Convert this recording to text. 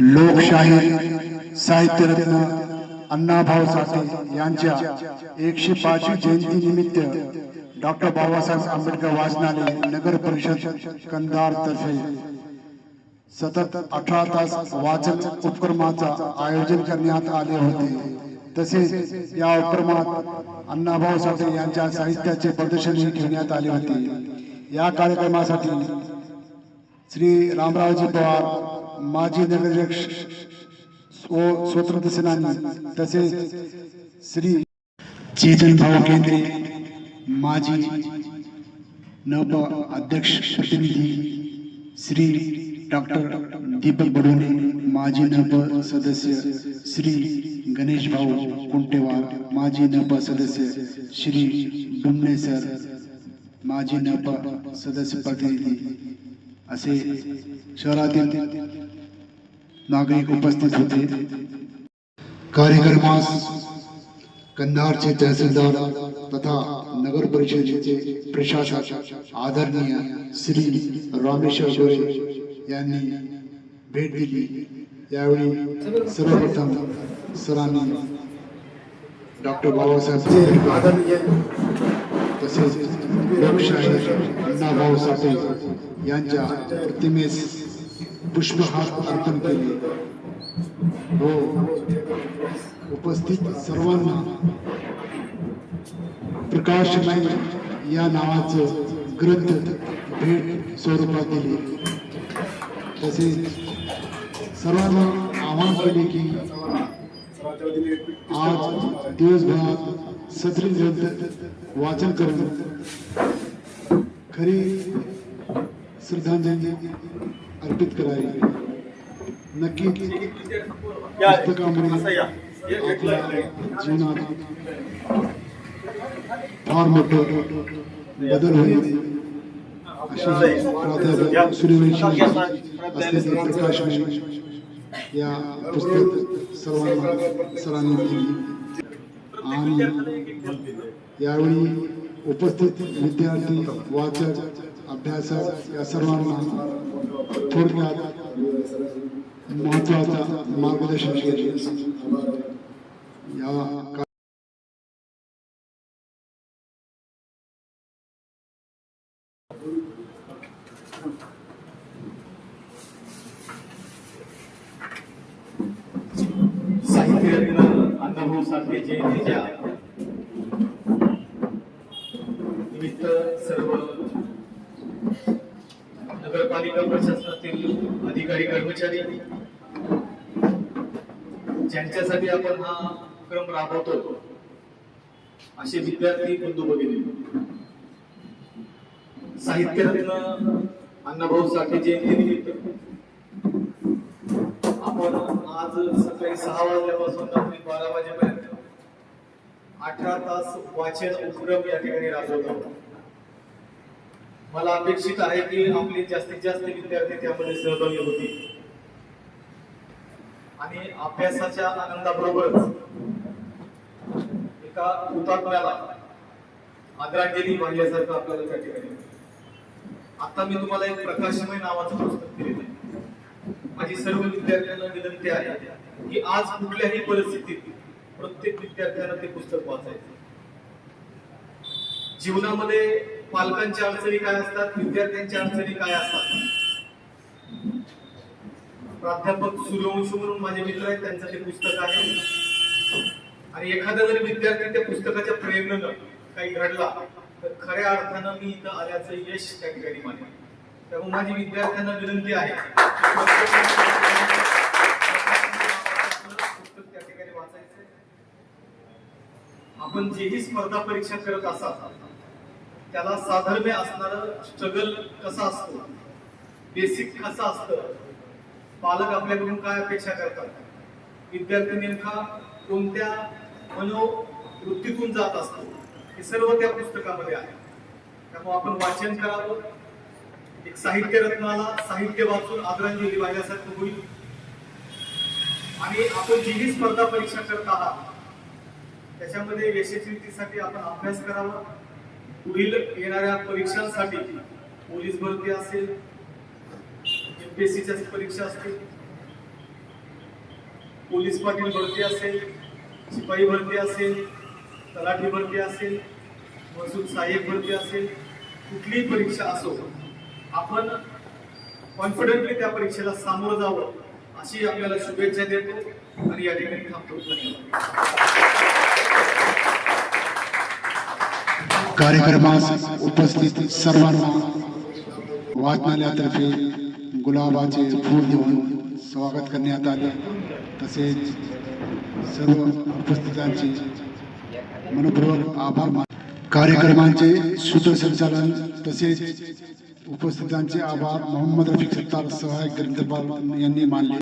लोकशाही साहित्यरत्न अण्णाभाऊ साठे यांच्या एकशे पाचवी जयंती निमित्त डॉक्टर बाबासाहेब आंबेडकर वाचनालय नगर परिषद कंधार तर्फे सतत अठरा तास वाचन उपक्रमाचा आयोजन करण्यात आले होते. तसेच या उपक्रमात अण्णाभाऊ साठे यांच्या साहित्याचे प्रदर्शनही घेण्यात आले होते. या कार्यक्रमासाठी श्री रामरावजी पवार माजी नगराध्यक्ष स्व- स्वतंत्र सेनानी तसेच श्री चेतन भाऊ केंद्रे, माजी नप अध्यक्ष प्रतिनिधी श्री डॉक्टर दीपक बडोले, माजी नप सदस्य श्री गणेश भाऊ कुंटेवार, माजी नप सदस्य श्री डुमणे सर, माजी नप सदस्य प्रतिनिधी असे शहरातील नागरिक उपस्थित होते। कार्यक्रमास कंधारचे तहसीलदार तथा नगर परिषदेचे प्रशासक आदरणीय श्री रामेश्वर गोरे यांनी भेट दिली. यावेळी सर्वप्रथम सरांनी डॉक्टर बाबासाहेब आदरणीय तसेच लोकशाही अण्णाभाऊ साठे यांच्या प्रतिमेस पुष्पहार अर्पण केले. हो. उपस्थित सर्वांना. प्रकाश नाही या नावाचं ग्रंथ भेट स्वरूपात दिली. तसेच सर्वांना आवाहन केले की आज दिवसभरात सत्र ग्रंथ वाचन करून खरी श्रद्धांजली. अर्पित करावी नक्की पुस्तकामुळे आपल्या जीवनात फार मोठं बदल होईल. अशी प्राध्यापक सूर्यवंशी असलेले प्रकाश या पुस्तक सर्वांना सरांनी दिली. आणि यावेळी उपस्थित विद्यार्थी वाचक अभ्यासक या सर्वांना थोडक्यात महत्त्वाचा मार्गदर्शन या अण्णाभाऊ साठे जयंतीच्या निमित्त सर्व नगरपालिका प्रशासनातील अधिकारी कर्मचारी ज्यांच्यासाठी आपण हा उपक्रम राबवतो असे विद्यार्थी बंधू भगिनी साहित्यरत्न अण्णाभाऊ साठे जयंती आपण आज सकाळी सहा वाजल्यापासून रात्री बारा वाजेपर्यंत अठरा तास वाचन उपक्रम या ठिकाणी राबवत आहोत. मला अपेक्षित आहे की आपले जास्तीत जास्त विद्यार्थी त्यामध्ये सहभागी होतील. आणि अभ्यासाच्या आनंदाबरोबरच एका हुतात्म्याला आदरांजली वाहिल्यासारखं आपल्याला त्या ठिकाणी आता मी तुम्हाला एक प्रकाशमय नावाचं पुस्तक दिलेलं आहे. माझी सर्व विद्यार्थ्यांना विनंती आहे की आज कुठल्याही परिस्थितीत प्रत्येक विद्यार्थ्यानं ते पुस्तक वाचायचं. जीवनामध्ये पालकांच्या अडचणी काय असतात? विद्यार्थ्यांच्या अडचणी काय असतात? प्राध्यापक सूर्यवंशी म्हणून माझे मित्र आहेत त्यांचं ते पुस्तक आहे. आणि एखादा जरी विद्यार्थी त्या पुस्तकाच्या प्रेरणेनं काही घडला तर खऱ्या अर्थानं मी इथं आल्याचं यश त्या ठिकाणी मानेन. त्यामुळे माझी विद्यार्थ्यांना विनंती आहे पुस्तक त्या ठिकाणी वाचायचं आपण जेही स्पर्धा परीक्षा करत असाल त्याला साधर्म्य असणारं स्ट्रगल कसा असतो? बेसिक कसं असतं? पालक आपल्याकडून काय अपेक्षा करतात? विद्यार्थी नेमका कोणत्या मनोवृत्तीतून जात असतो? हे सर्व त्या पुस्तकामध्ये आहे. त्यामुळे आपण वाचन करावं. एक साहित्य रत्नाला साहित्य वाचून आदरांजली वाहिल्यासारखं होईल. आणि आपण जीही स्पर्धा परीक्षा करत आहात त्याच्यामध्ये यशस्वीसाठी आपण अभ्यास करावा. पुढील येणाऱ्या परीक्षांसाठी पोलीस भरती असेल एमपीएससीच्या परीक्षा असतील पोलीस पाटील भरती असेल शिपाई भरती असेल तलाठी भरती असेल महसूल सहाय्यक भरती असेल कुठलीही परीक्षा असो आपण कॉन्फिडंटली त्या परीक्षेला सामोरं जावं अशी आपल्याला शुभेच्छा देतो आणि या ठिकाणी थांबतो. धन्यवाद. कार्यक्रमास उपस्थित सर्वांना वाचनालयातर्फे गुलाबाचे फूल देऊन स्वागत करण्यात आले. तसेच सर्व उपस्थितांचे मनपूर्वक आभार मान कार्यक्रमांचे सूत्रसंचालन तसेच उपस्थितांचे आभार. मोहम्मद रफिक सत्तार सहायक ग्रंथपाल यांनी मानले.